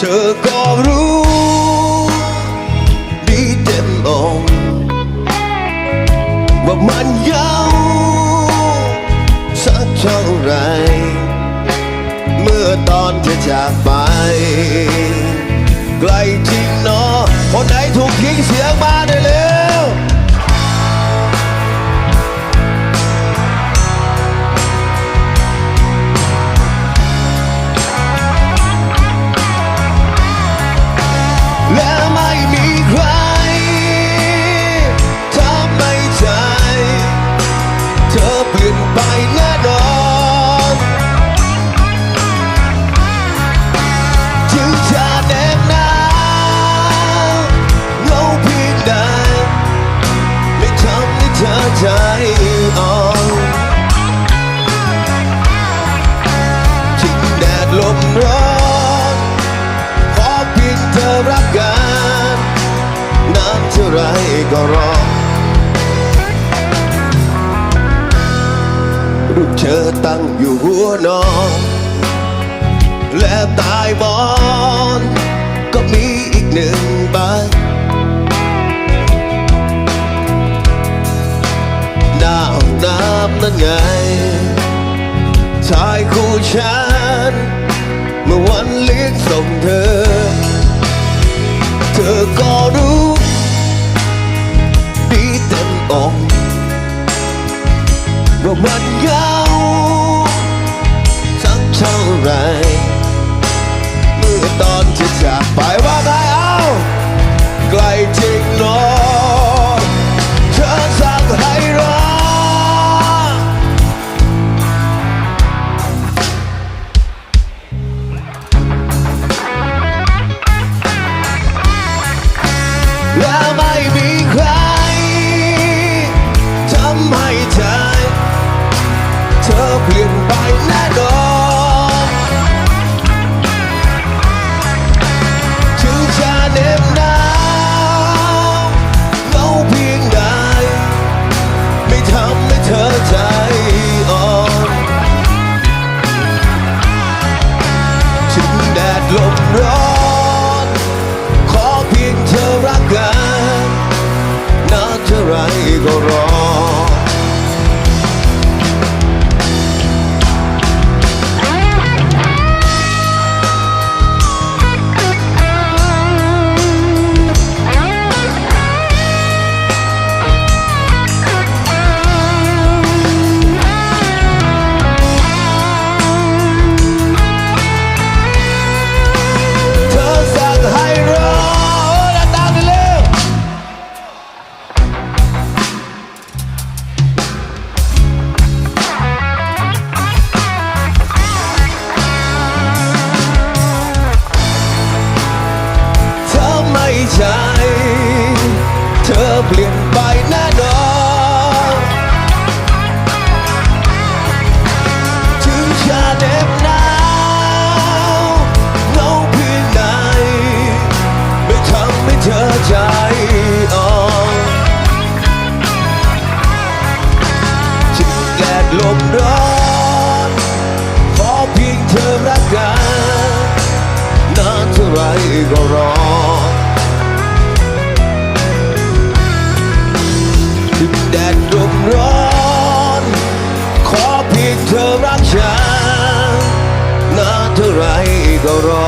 เธอก็รู้ดีเต็มอกว่ามันยาวสักเท่าไหรเมื่อตอนเธอจากไป อเปลี่ยนไปแน่นอนถึงจะแนบหนาเหงาเพียงใดไม่ทำให้เธอใจอ่อนถึงแดดลมร้อนขอเพียงเธอรักกันนานเท่าไรก็รอ รูปเธอตั้งอยู่หัวนอน และตายบอน ก็มีอีกหนึ่งใบหน้าห้องน้ำนั่นไงชายคู่ฉัน เมื่อวันเลี้ยงส่งเธอ เธอก็รู้ ไร ใช่เธอเปลี่ยนไปแน่นอนถึงจะเหน็บหนาวเงาเพียงใดไม่ทำให้เธอใจอ่อนถึงแดดลมร้อนขอเพียงเธอรักกันนานเท่าไรก็รอ อเ